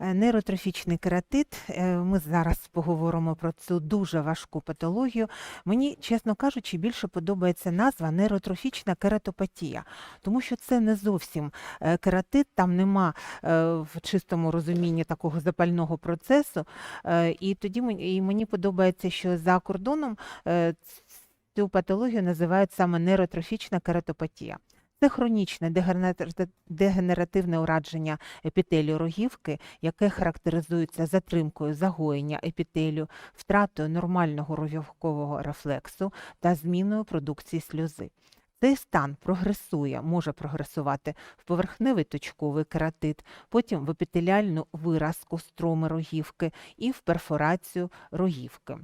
Е, Нейротрофічний кератит. е, Ми зараз поговоримо про цю дуже важку патологію. Мені, чесно кажучи, більше подобається назва нейротрофічна кератопатія, тому що це не зовсім е, кератит, там нема в чистому розумінні такого запального процесу. І тоді і мені подобається, що за кордоном цю патологію називають саме нейротрофічна кератопатія. Це хронічне дегенеративне- ураження епітелію рогівки, яке характеризується затримкою загоєння епітелію, втратою нормального рогівкового рефлексу та зміною продукції сльози. Цей стан прогресує, може прогресувати в поверхневий точковий кератит, потім в епітеліальну виразку строми рогівки і в перфорацію рогівки.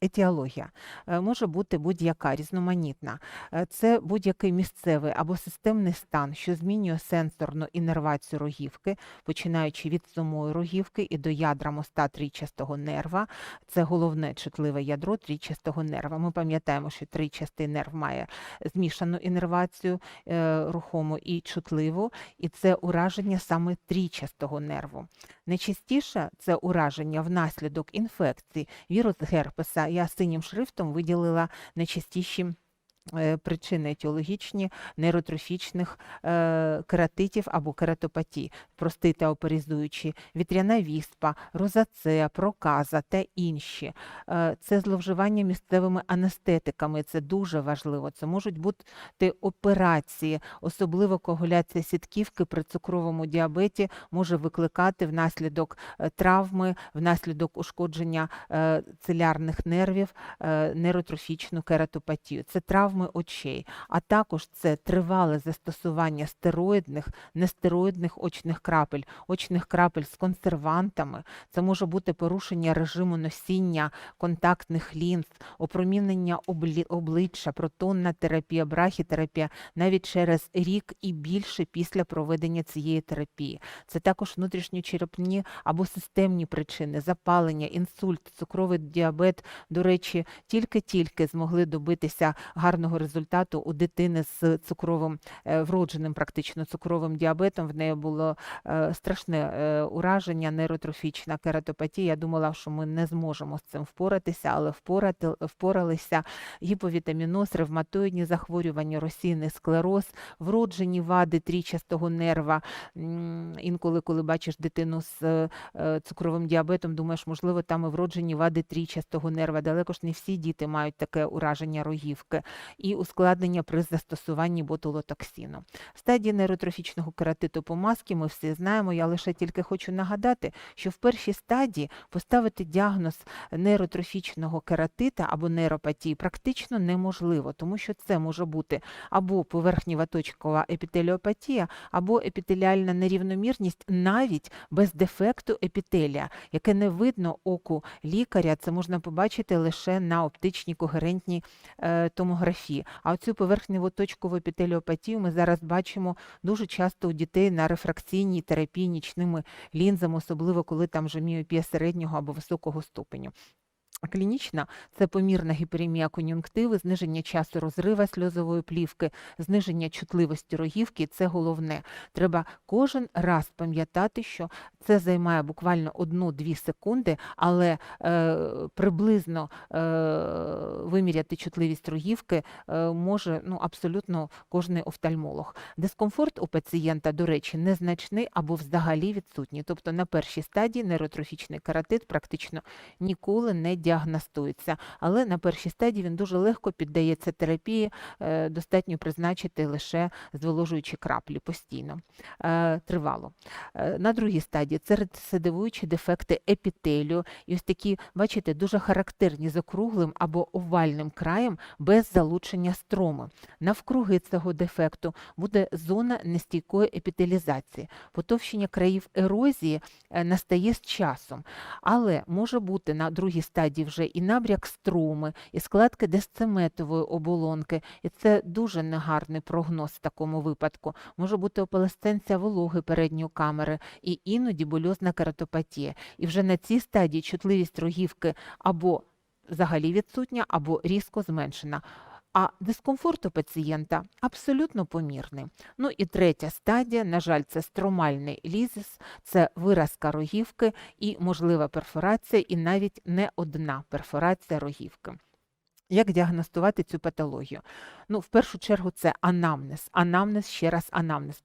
Етіологія Е, може бути будь-яка різноманітна. Е, Це будь-який місцевий або системний стан, що змінює сенсорну іннервацію рогівки, починаючи від самої рогівки і до ядра моста трійчастого нерва. Це головне чутливе ядро трійчастого нерва. Ми пам'ятаємо, що трійчастий нерв має змішану іннервацію е, рухому і чутливу, і це ураження саме трійчастого нерву. Найчастіше це ураження внаслідок інфекцій, вірус герпеса. Я синім шрифтом виділила найчастіші причини етіологічні нейротрофічних е, кератитів або кератопатій, простий та оперізуючий, вітряна віспа, розацея, проказа та інші. Е, Це зловживання місцевими анестетиками, це дуже важливо. Це можуть бути операції, особливо коагуляція сітківки при цукровому діабеті може викликати внаслідок е, травми, внаслідок ушкодження е, цилярних нервів, е, нейротрофічну кератопатію. Це травми очей, а також це тривале застосування стероїдних, нестероїдних очних крапель, очних крапель з консервантами. Це може бути порушення режиму носіння контактних лінз, опромінення обличчя, протонна терапія, брахітерапія навіть через рік і більше після проведення цієї терапії. Це також внутрішньочерепні або системні причини, запалення, інсульт, цукровий діабет. До речі, тільки-тільки змогли добитися гарного результату у дитини з цукровим е, вродженим практично цукровим діабетом. В неї було е, страшне е, ураження, нейротрофічна кератопатія. Я думала, що ми не зможемо з цим впоратися, але впорати, впоралися. Гіповітаміноз, ревматоїдні захворювання, російний склероз, вроджені вади трійчастого нерва. Інколи, коли бачиш дитину з цукровим діабетом, думаєш, можливо, там і вроджені вади трійчастого нерва. Далеко ж не всі діти мають таке ураження рогівки і ускладнення при застосуванні ботулотоксину. Стадії нейротрофічного кератиту помазки ми всі знаємо. Я лише тільки хочу нагадати, що в першій стадії поставити діагноз нейротрофічного кератита або нейропатії практично неможливо, тому що це може бути або поверхнєво-точкова епітеліопатія, або епітеліальна нерівномірність навіть без дефекту епітелія, яке не видно оку лікаря. Це можна побачити лише на оптичній когерентній е, томографії. А оцю поверхневу точкову епітеліопатію ми зараз бачимо дуже часто у дітей на рефракційній терапії нічними лінзами, особливо коли там вже міопія середнього або високого ступеню. Клінічна це помірна гіперемія кон'юнктиви, зниження часу розрива сльозової плівки, зниження чутливості рогівки. Це головне. Треба кожен раз пам'ятати, що це займає буквально 1-2 секунди, але е, приблизно е, виміряти чутливість рогівки е, може ну, абсолютно кожний офтальмолог. Дискомфорт у пацієнта, до речі, незначний або взагалі відсутній. Тобто на першій стадії нейротрофічний кератит практично ніколи не діагностується. Але на першій стадії він дуже легко піддається терапії, е, достатньо призначити лише зволожуючі краплі постійно, е, тривало. Е, На другій стадії це рецидивуючі дефекти епітелію. І ось такі, бачите, дуже характерні з округлим або овальним краєм без залучення строми. Навкруги цього дефекту буде зона нестійкої епітелізації. Потовщення країв ерозії настає з часом, але може бути на другій стадії вже і набряк струми, і складки десцеметової оболонки, і це дуже негарний прогноз в такому випадку. Може бути опалесценція вологи передньої камери і іноді больозна кератопатія. І вже на цій стадії чутливість рогівки або взагалі відсутня, або різко зменшена. А дискомфорт у пацієнта абсолютно помірний. Ну і третя стадія, на жаль, це стромальний лізис, це виразка рогівки і можлива перфорація, і навіть не одна перфорація рогівки. Як діагностувати цю патологію? Ну, в першу чергу, це анамнез. Анамнез, ще раз анамнез.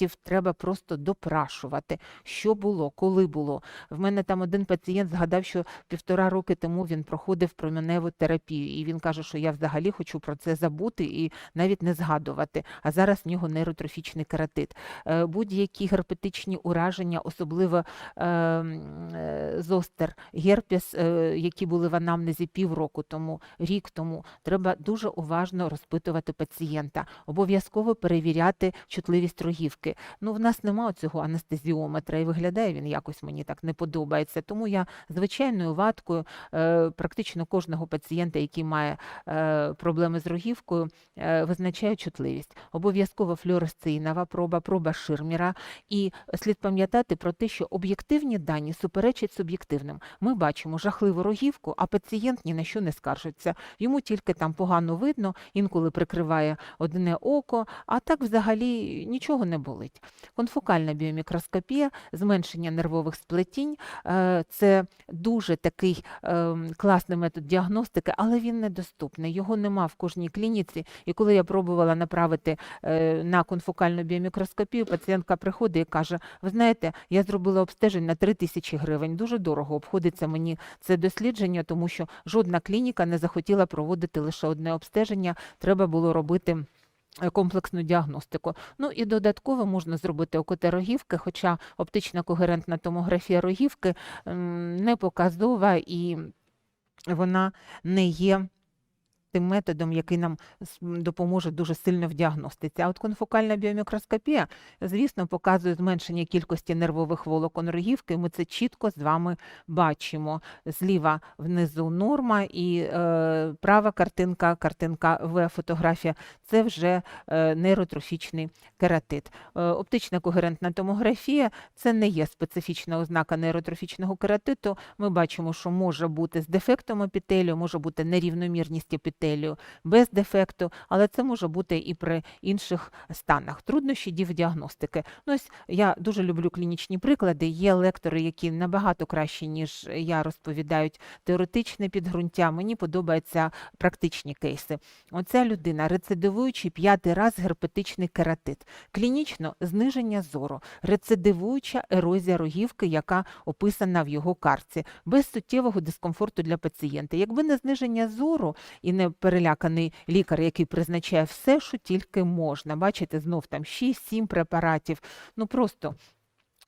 Пацієнтів треба просто допрашувати, що було, коли було. В мене там один пацієнт згадав, що півтора роки тому він проходив променеву терапію, і він каже, що я взагалі хочу про це забути і навіть не згадувати. А зараз в нього нейротрофічний кератит. Е, Будь-які герпетичні ураження, особливо е, е, зостер, герпес, які були в анамнезі півроку тому, рік тому, треба дуже уважно розпитувати пацієнта, обов'язково перевіряти чутливість рогівки. Ну, в нас немає цього анестезіометра, і виглядає він якось мені так не подобається. Тому я звичайною ваткою е, практично кожного пацієнта, який має е, проблеми з рогівкою, е, визначаю чутливість. Обов'язково флюоресцинова проба, проба Ширміра. І слід пам'ятати про те, що об'єктивні дані суперечать суб'єктивним. Ми бачимо жахливу рогівку, а пацієнт ні на що не скаржиться. Йому тільки там погано видно, інколи прикриває одне око, а так взагалі нічого не болить. Конфокальна біомікроскопія, зменшення нервових сплетінь е, це дуже такий е, класний метод діагностики, але він недоступний. Його нема в кожній клініці. І коли я пробувала направити е, на конфокальну біомікроскопію, пацієнтка приходить і каже: Ви знаєте, я зробила обстежень на 3 тисячі гривень. Дуже дорого обходиться мені це дослідження, тому що жодна клініка не захотіла проводити лише одне обстеження. Треба було робити. Комплексну діагностику. Ну і додатково можна зробити ОКТ рогівки, хоча оптична когерентна томографія рогівки не показова і вона не є тим методом, який нам допоможе дуже сильно в діагностиці. А от конфокальна біомікроскопія, звісно, показує зменшення кількості нервових волокон рогівки. Ми це чітко з вами бачимо. Зліва внизу норма і е, права картинка, картинка В фотографія це вже е, нейротрофічний кератит. Е, оптична когерентна томографія це не є специфічна ознака нейротрофічного кератиту. Ми бачимо, що може бути з дефектом епітелію, може бути нерівномірність епітелію без дефекту, але це може бути і при інших станах. Труднощі діагностики. Ну, ось я дуже люблю клінічні приклади. Є лектори, які набагато краще, ніж я розповідають теоретичне підґрунтя. Мені подобаються практичні кейси. Оця людина, рецидивуючий п'ятий раз герпетичний кератит, клінічно зниження зору, рецидивуюча ерозія рогівки, яка описана в його карці, без суттєвого дискомфорту для пацієнта. Якби не зниження зору і не переляканий лікар, який призначає все, що тільки можна. Бачите, знов там 6-7 препаратів. Ну просто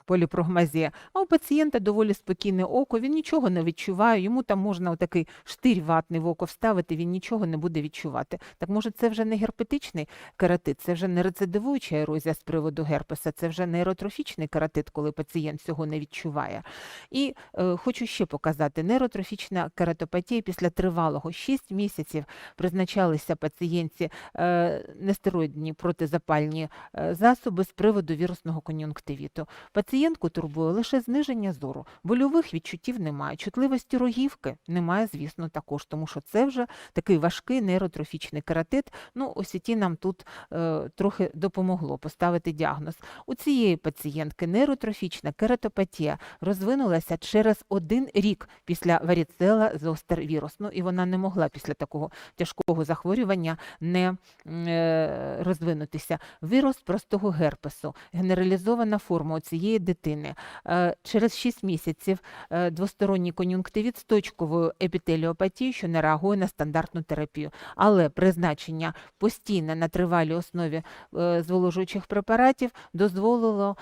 поліпрогмазія. А у пацієнта доволі спокійне око, він нічого не відчуває, йому там можна отакий штирь ватний в око вставити, він нічого не буде відчувати. Так може це вже не герпетичний кератит, це вже не рецидивуюча ерозія з приводу герпеса, це вже нейротрофічний кератит, коли пацієнт цього не відчуває. І е, хочу ще показати, нейротрофічна кератопатія після тривалого 6 місяців призначалися пацієнтці е, нестероїдні протизапальні е, засоби з приводу вірусного кон'юнктивіту. Пацієнтку турбує лише зниження зору, больових відчуттів немає, чутливості рогівки немає, звісно, також, тому що це вже такий важкий нейротрофічний кератит. Ну, ось і ті нам тут е, трохи допомогло поставити діагноз. У цієї пацієнтки нейротрофічна кератопатія розвинулася через один рік після варіцела зостер вірус. Ну і вона не могла після такого тяжкого захворювання не е, розвинутися. Вірус простого герпесу, генералізована форма у цієї дитини. Е, Через 6 місяців е, двосторонній кон'юнктивіт з точковою епітеліопатією, що не реагує на стандартну терапію. Але призначення постійне на тривалій основі е, зволожуючих препаратів дозволило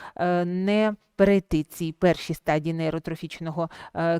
не перейти ці перші стадії нейротрофічного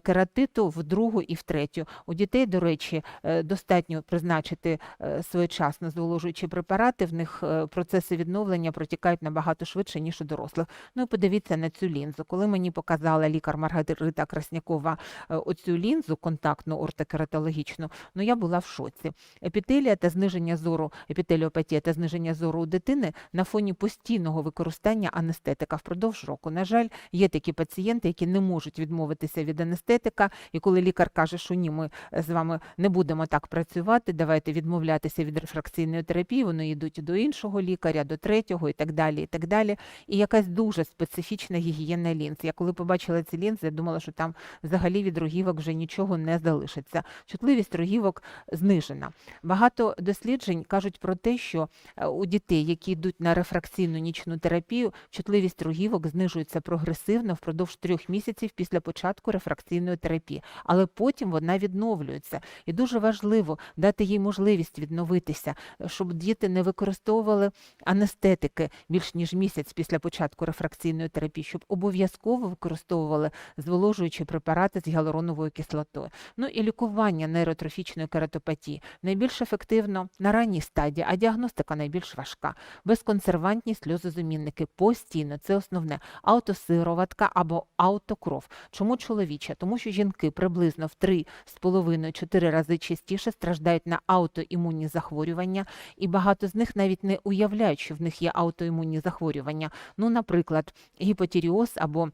кератиту в другу і в третю. У дітей, до речі, достатньо призначити своєчасно зволожуючі препарати. В них процеси відновлення протікають набагато швидше, ніж у дорослих. Ну і подивіться на цю лінзу. Коли мені показала лікар Маргарита Краснякова е, оцю лінзу контактну ортокератологічну, ну я була в шоці. Епітелія та зниження зору, епітеліопатія та зниження зору у дитини на фоні постійного використання анестетика впродовж року. На жаль, є такі пацієнти, які не можуть відмовитися від анестетика, і коли лікар каже, що ні, ми з вами не будемо так працювати, давайте відмовлятися від рефракційної терапії, вони йдуть до іншого лікаря, до третього і так далі. І так далі. І якась дуже специфічна гігієна лінз. Я коли побачила ці лінзи, я думала, що там взагалі від рогівок вже нічого не залишиться. Чутливість рогівок знижена. Багато досліджень кажуть про те, що е, у дітей, які йдуть на рефракційну нічну терапію, чутливість рогівок знижується прогресивно впродовж трьох місяців після початку рефракційної терапії, але потім вона відновлюється. І дуже важливо дати їй можливість відновитися, щоб діти не використовували анестетики більш ніж місяць після початку рефракційної терапії, щоб обов'язково використовували зволожуючі препарати з гіалуроновою кислотою. Ну і лікування нейротрофічної кератопатії найбільш ефективно на ранній стадії, а діагностика найбільш важка. Безконсервантні сльозозамінники постійно це основне аутосироватка або аутокров. Чому чоловіча? Тому що жінки приблизно в 3,5-4 рази частіше страждають на аутоімунні захворювання, і багато з них навіть не уявляють, що в них є аутоімунні захворювання. Ну, наприклад, гіпотіріоз або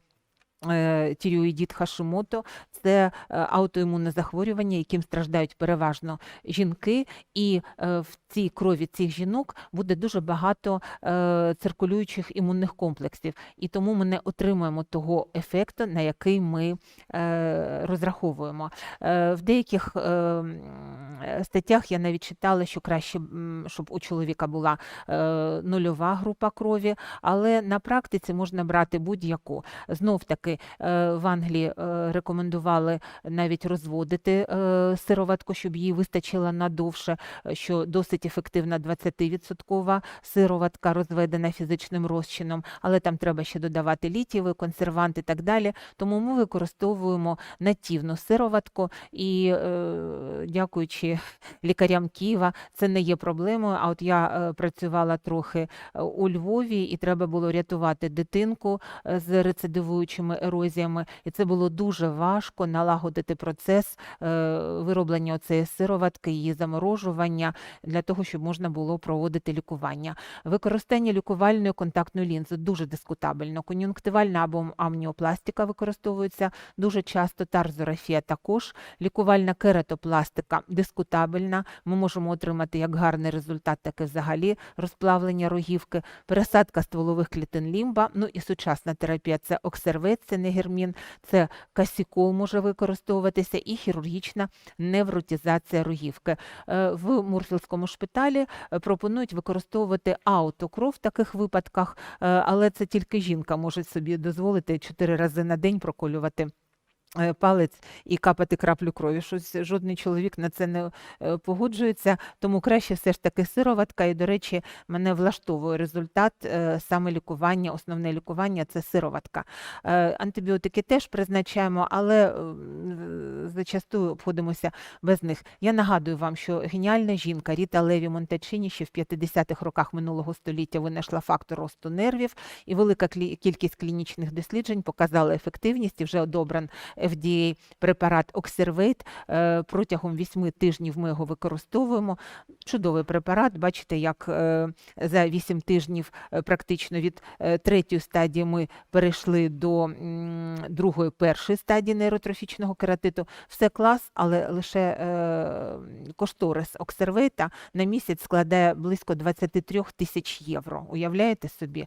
тіріоїдіт Хашимото це е, аутоімунне захворювання, яким страждають переважно жінки, і е, в цій крові цих жінок буде дуже багато е, циркулюючих імунних комплексів, і тому ми не отримуємо того ефекту, на який ми е, розраховуємо. Е, В деяких е, е, статтях я навіть читала, що краще, щоб у чоловіка була е, нульова група крові, але на практиці можна брати будь-яку. Знов таки е, в Англії е, рекомендували навіть розводити е, сироватку, щоб її вистачило надовше, що досить ефективна 20% сироватка, розведена фізичним розчином, але там треба ще додавати літієвий консервант і так далі. Тому ми використовуємо нативну сироватку і, дякуючи лікарям Києва, це не є проблемою. А от я працювала трохи у Львові, і треба було рятувати дитинку з рецидивуючими ерозіями, і це було дуже важко налагодити процес е, вироблення цієї сироватки, її заморожування для того, щоб можна було проводити лікування. Використання лікувальної контактної лінзи дуже дискутабельно. Кон'юнктивальна або амніопластика використовується дуже часто, тарзорафія також. Лікувальна кератопластика дискутабельна. Ми можемо отримати як гарний результат, так і взагалі розплавлення рогівки, пересадка стволових клітин лімба. Ну і сучасна терапія це оксервет, це не гермін, це касікол може використовуватися, і хірургічна невротізація рогівки. Е, В Мурфілському шпиталі е, пропонують використовувати аутокров в таких випадках, е, але це тільки жінка може собі дозволити чотири рази на день проколювати. Е, Палець і капати краплю крові. Щось жодний чоловік на це не е, погоджується, тому краще все ж таки сироватка. І, до речі, мене влаштовує результат е, саме лікування, основне лікування це сироватка. Антибіотики теж призначаємо, але зачастую обходимося без них. Я нагадую вам, що геніальна жінка Ріта Леві Монтачині ще в 50-х роках минулого століття винайшла фактор росту нервів, і велика кількість клінічних досліджень показала ефективність і вже одобран FDA препарат Оксервейт. Протягом 8 тижнів ми його використовуємо. Чудовий препарат. Бачите, як е, за 8 тижнів е, практично від е, третьої стадії ми перейшли до другої, першої стадії нейротрофічного кератиту. Все клас, але лише кошторис Оксервейта на місяць складає близько 23 тисяч євро. Уявляєте собі?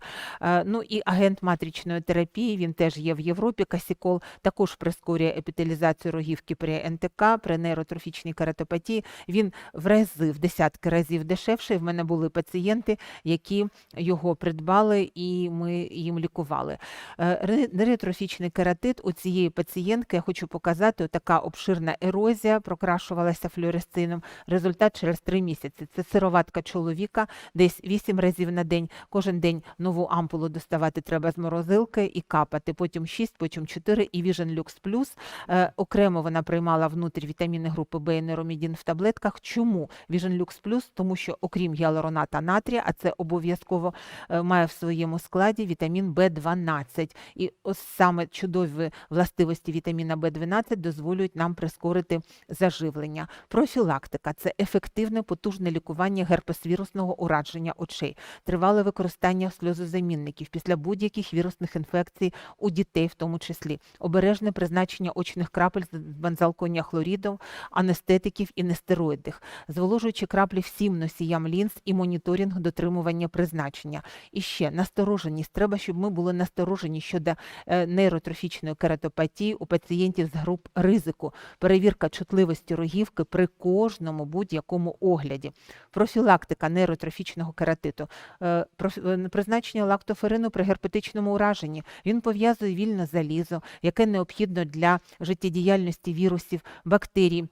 Ну і агент матричної терапії, він теж є в Європі. Касікол також прискорює епітелізацію рогівки при НТК, при нейротрофічній кератопатії. Він в рази, в десятки разів дешевший. В мене були пацієнти, які його придбали, і ми їм лікували. Е, Нейротрофічний кератит у цієї пацієнтки, я хочу показати, така обширна ерозія прокрашувалася флюоресцином. Результат через три місяці. Це сироватка чоловіка, десь 8 разів на день. Кожен день нову ампулу доставати треба з морозилки і капати. Потім 6, потім 4 і Vision Lux Plus Е, Окремо вона приймала внутрі вітаміни групи Б і неромідін в таблетках. Чому Vision Lux Plus? Тому що окрім гіалуроната натрія, а це обов'язково е, має в своєму складі вітамін В12. І ось саме чудові властивості вітаміна В12 дозволюють нам прискорити заживлення. Профілактика це ефективне потужне лікування герпесвірусного ураження очей, тривале використання сльозозамінників після будь-яких вірусних інфекцій у дітей, в тому числі, обережне призначення очних крапель з бензалконія хлорідом, анестетиків і нестероїдних, зволожуючи краплі всім носіям лінз і моніторинг дотримування призначення. І ще настороженість. Треба, щоб ми були насторожені щодо е, нейротрофічної кератопатії у пацієнтів з груп ризику, перевірка чутливості рогівки при кожному будь-якому огляді, профілактика нейротрофічного кератиту, е, е, призначення лактоферину при герпетичному ураженні. Він пов'язує вільне залізо, яке необхідно для життєдіяльності вірусів, бактерій.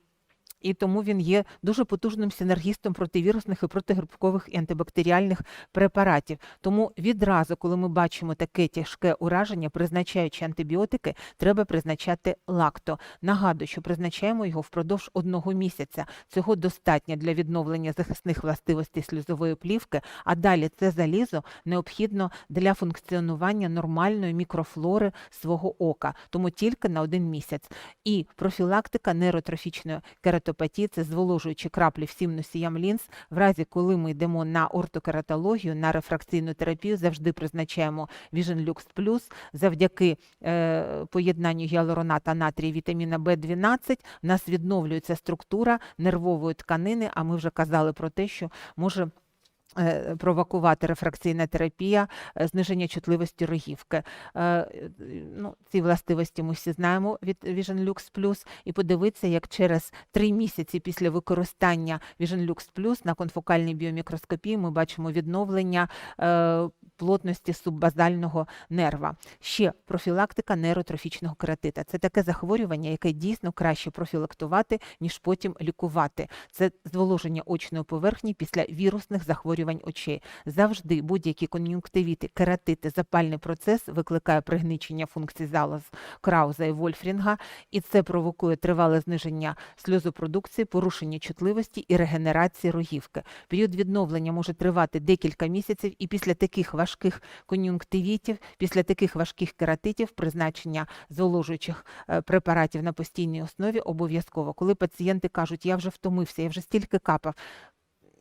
І тому він є дуже потужним синергістом противірусних і протигрибкових і антибактеріальних препаратів. Тому відразу, коли ми бачимо таке тяжке ураження, призначаючи антибіотики, треба призначати лакто. Нагадую, що призначаємо його впродовж одного місяця. Цього достатньо для відновлення захисних властивостей сльозової плівки, а далі це залізо необхідно для функціонування нормальної мікрофлори свого ока, тому тільки на один місяць. І профілактика нейротрофічної кератопатії – це зволожуючі краплі всім носіям лінз. В разі, коли ми йдемо на ортокератологію, на рефракційну терапію, завжди призначаємо Vision Lux Plus. Завдяки е, поєднанню гіалуроната натрію вітаміна В12 в нас відновлюється структура нервової тканини, а ми вже казали про те, що може провокувати рефракційна терапія, е, зниження чутливості рогівки. Е, е, Ну, ці властивості ми всі знаємо від Vision Lux Plus. І подивитися, як через три місяці після використання Vision Lux Plus на конфокальній біомікроскопії ми бачимо відновлення е, плотності суббазального нерва. Ще профілактика нейротрофічного кератита. Це таке захворювання, яке дійсно краще профілактувати, ніж потім лікувати. Це зволоження очної поверхні після вірусних захворювань очей. Завжди будь-які кон'юнктивіти, кератити, запальний процес викликає пригничення функцій залоз Крауза і Вольфрінга, і це провокує тривале зниження сльозопродукції, порушення чутливості і регенерації рогівки. Період відновлення може тривати декілька місяців, і після таких важких кон'юнктивітів, після таких важких кератитів, призначення зволожуючих е, препаратів на постійній основі обов'язково. Коли пацієнти кажуть, я вже втомився, я вже стільки капав.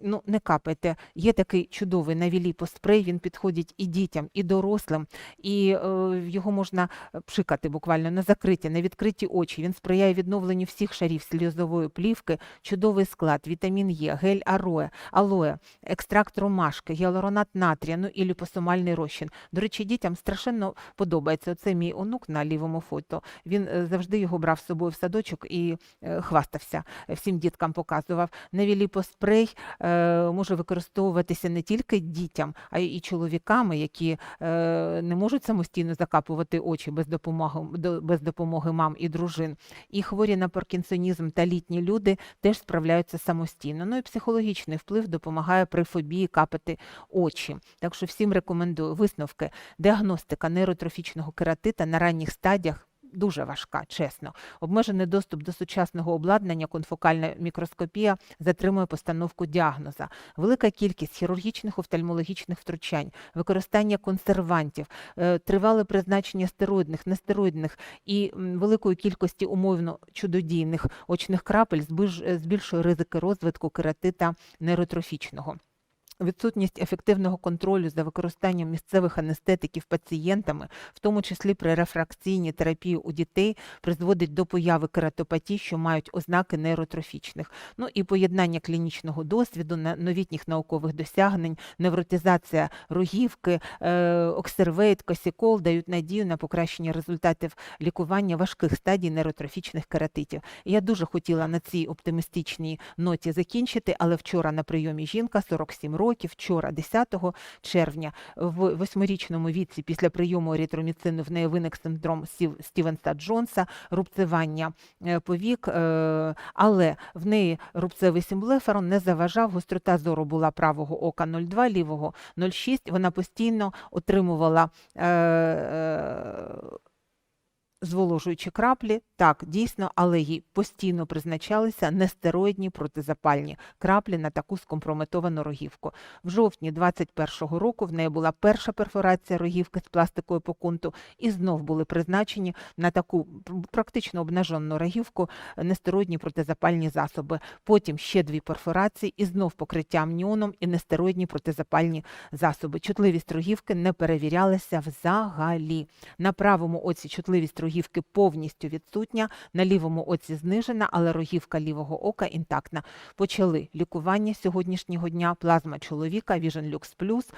Ну, не капайте. Є такий чудовий навіліпо спрей, він підходить і дітям, і дорослим, і е, його можна е, пшикати буквально на закриті, на відкриті очі. Він сприяє відновленню всіх шарів сльозової плівки, чудовий склад, вітамін Е, гель ароє, алоє, екстракт ромашки, гіалуронат натрія, ну і ліпосомальний розчин. До речі, дітям страшенно подобається. Оце мій онук на лівому фото. Він е, завжди його брав з собою в садочок і хвастався, всім діткам показував. Невіліпоспрей е, може використовуватися не тільки дітям, а й чоловіками, які е, не можуть самостійно закапувати очі без допомоги, до- без допомоги мам і дружин. І хворі на паркінсонізм та літні люди теж справляються самостійно. Ну і психологічний вплив допомагає при фобії капати очі. Так що всім рекомендую висновки. Діагностика нейротрофічного кератита на ранніх стадіях дуже важка, чесно. Обмежений доступ до сучасного обладнання, конфокальна мікроскопія затримує постановку діагноза. Велика кількість хірургічних офтальмологічних втручань, використання консервантів, е, тривале призначення стероїдних, нестероїдних і великої кількості умовно чудодійних очних крапель е, збільшує ризики розвитку кератита нейротрофічного. Відсутність ефективного контролю за використанням місцевих анестетиків пацієнтами, в тому числі при рефракційній терапії у дітей, призводить до появи кератопатій, що мають ознаки нейротрофічних. Ну і поєднання клінічного досвіду, на- новітніх наукових досягнень, невротизація рогівки, е, оксервейт, косікол дають надію на покращення результатів лікування важких стадій нейротрофічних кератитів. Я дуже хотіла на цій оптимістичній ноті закінчити, але вчора на прийомі жінка 47 років, вчора, 10 червня, в восьмирічному віці після прийому еритроміцину в неї виник синдром Стівенса Джонса, рубцевання е, повік, е, але в неї рубцевий симблеферон не заважав, гострота зору була правого ока 0,2, лівого 0,6. Вона постійно отримувала е, Зволожуючі краплі, так, дійсно, але їй постійно призначалися нестероїдні протизапальні краплі на таку скомпрометовану рогівку. В жовтні 21-го року в неї була перша перфорація рогівки з пластикою покунту, і знов були призначені на таку практично обнажену рогівку нестероїдні протизапальні засоби. Потім ще дві перфорації і знов покриття амніоном і нестероїдні протизапальні засоби. Чутливість рогівки не перевірялася взагалі. На правому оці чутливість рогівки повністю відсутня, на лівому оці знижена, але рогівка лівого ока інтактна. Почали лікування сьогоднішнього дня, плазма чоловіка, Vision Lux Plus.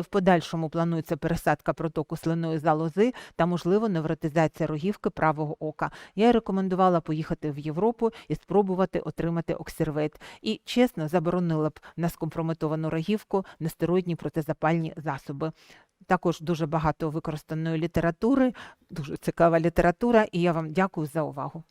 В подальшому планується пересадка протоку слиної залози та, можливо, невротизація рогівки правого ока. Я рекомендувала поїхати в Європу і спробувати отримати оксервейт. І чесно заборонила б на скомпрометовану рогівку нестероїдні протизапальні засоби. Також дуже багато використаної літератури, дуже цікава література, і я вам дякую за увагу.